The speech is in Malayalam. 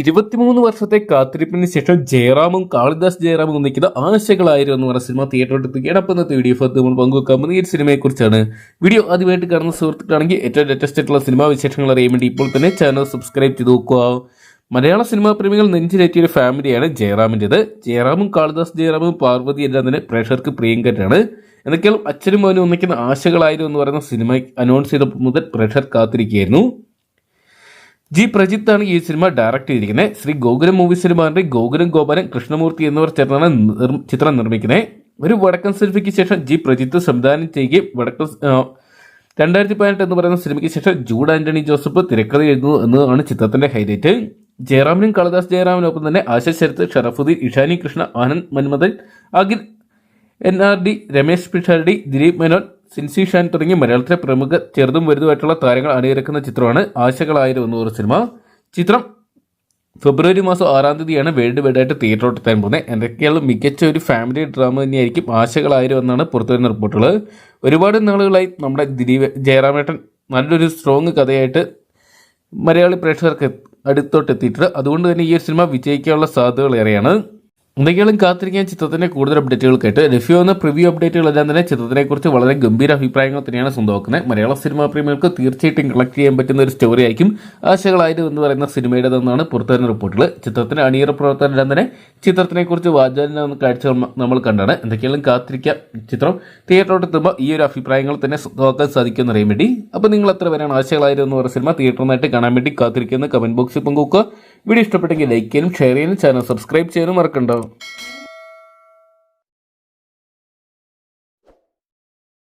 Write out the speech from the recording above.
ഇരുപത്തിമൂന്ന് വർഷത്തെ കാത്തിരിപ്പിന് ശേഷം ജയറാമും കാളിദാസ് ജയറാമും ഒന്നിക്കുന്ന ആശകളായിരുന്നു എന്ന് പറഞ്ഞ സിനിമ തിയേറ്ററിൽ എത്തുകയാണ്. അപ്പോൾ ഇന്നത്തെ വീഡിയോ നമ്മൾ പങ്കുവെക്കാൻ ഈ ഒരു സിനിമയെക്കുറിച്ചാണ് വീഡിയോ ആദ്യമായിട്ട് കാണുന്ന സുഹൃത്തുക്കളാണെങ്കിൽ ഏറ്റവും ലേറ്റസ്റ്റ് ആയിട്ടുള്ള സിനിമാ വിശേഷങ്ങൾ അറിയാൻ വേണ്ടി ഇപ്പോൾ തന്നെ ചാനൽ സബ്സ്ക്രൈബ് ചെയ്ത് നോക്കുക. മലയാള സിനിമാ പ്രേമികൾ നെഞ്ചിലേറ്റിയ ഒരു ഫാമിലിയാണ് ജയറാമിന്റെത്. ജയറാമും കാളിദാസ് ജയറാമും പാർവതി എല്ലാം തന്നെ പ്രേക്ഷകർക്ക് പ്രിയങ്കരാണ് എന്തൊക്കെയാണ് അച്ഛനും മോനും ഒന്നിക്കുന്ന ആശകളായിരുന്നു എന്ന് പറയുന്ന സിനിമ അനൗൺസ് ചെയ്തപ്പോൾ മുതൽ പ്രേക്ഷകർ കാത്തിരിക്കുകയായിരുന്നു. ജി പ്രജിത്താണ് ഈ സിനിമ ഡയറക്റ്റ് ചെയ്തിരിക്കുന്നത്. ശ്രീ ഗോകുലം മൂവീസിന് മാറി ഗോകുലം ഗോപാലൻ കൃഷ്ണമൂർത്തി എന്നിവർ ചേർന്നാണ് ചിത്രം നിർമ്മിക്കുന്നത്. ഒരു വടക്കൻ സിനിമയ്ക്ക് ശേഷം ജി പ്രജിത്ത് സംവിധാനം ചെയ്യുകയും വടക്കൻ രണ്ടായിരത്തി പതിനെട്ട് എന്ന് പറയുന്ന സിനിമയ്ക്ക് ശേഷം ജൂഡ് ആന്റണി ജോസഫ് തിരക്കഥ എഴുതുന്നു എന്നതാണ് ചിത്രത്തിന്റെ ഹൈലൈറ്റ്. ജയറാമിനും കാളിദാസ് ജയറാമിനൊപ്പം തന്നെ Asha Sarath Sharafudheen Ishani Krishna Anand Manmadhan Akhil N R D Ramesh Pisharody Dileep Menon Sincy Shan തുടങ്ങിയ മലയാളത്തിലെ പ്രമുഖ ചെറുതും വലുതുമായിട്ടുള്ള താരങ്ങൾ അണിയിറക്കുന്ന ചിത്രമാണ് ആശകളായിരം എന്ന് പറഞ്ഞ സിനിമ. ചിത്രം ഫെബ്രുവരി മാസം ആറാം തീയതിയാണ് വേൾഡ് വൈഡായിട്ട് തിയേറ്ററോട്ട് എത്താൻ പോകുന്നത്. എന്തൊക്കെയാണ് മികച്ച ഒരു ഫാമിലി ഡ്രാമ തന്നെയായിരിക്കും ആശകളായിരം എന്നാണ് പുറത്തുവരുന്ന റിപ്പോർട്ടുകൾ. ഒരുപാട് നാളുകളായി നമ്മുടെ ദിലീപ് ജയറാമേട്ടൻ നല്ലൊരു സ്ട്രോങ് കഥയായിട്ട് മലയാളി പ്രേക്ഷകർക്ക് അടുത്തോട്ട് എത്തിയിട്ടുണ്ട്. അതുകൊണ്ട് തന്നെ ഈ ഒരു സിനിമ വിജയിക്കാനുള്ള സാധ്യതകൾ ഏറെയാണ്. എന്തൊക്കെയാണ് കാത്തിരിക്കാൻ ചിത്രത്തിന്റെ കൂടുതൽ അപ്ഡേറ്റുകൾക്കായിട്ട് റിവ്യൂ എന്ന പ്രിവ്യൂ അപ്ഡേറ്റുകളെല്ലാം തന്നെ ചിത്രത്തിനെക്കുറിച്ച് വളരെ ഗംഭീര അഭിപ്രായങ്ങൾ തന്നെയാണ് സ്വന്തമാക്കുന്നത്. മലയാള സിനിമാ പ്രേമികൾക്ക് തീർച്ചയായിട്ടും കളക്ട് ചെയ്യാൻ പറ്റുന്ന ഒരു സ്റ്റോറി ആയിരിക്കും ആശകളായത് എന്ന് പറയുന്ന സിനിമയുടേതെന്നാണ് പുറത്തുവരുന്ന റിപ്പോർട്ടുകൾ. ചിത്രത്തിന്റെ അണിയറ പ്രവർത്തകരെല്ലാം തന്നെ ചിത്രത്തിനെക്കുറിച്ച് വാചാലിന കാഴ്ച നമ്മൾ കണ്ടാണ്. എന്തൊക്കെയാണ് കാത്തിരിക്കാം ചിത്രം. തിയേറ്ററോട്ട് എത്തുമ്പോൾ ഈ ഒരു അഭിപ്രായങ്ങൾ തന്നെ സ്വന്തമാക്കാൻ സാധിക്കുമെന്ന് അറിയാൻ വേണ്ടി. അപ്പോൾ നിങ്ങൾ എത്ര പേരാണ് ആശകളായത് എന്ന് പറയുന്ന സിനിമ തിയേറ്ററിനായിട്ട് കാണാൻ വേണ്ടി കാത്തിരിക്കുന്ന കമന്റ് ബോക്സിൽ പങ്കുവെക്കുക. വീഡിയോ ഇഷ്ടപ്പെട്ടെങ്കിൽ ലൈക്ക് ചെയ്യാനും ഷെയർ ചെയ്യാനും ചാനൽ സബ്സ്ക്രൈബ് ചെയ്യാനും മറക്കണ്ടോ. Valeu!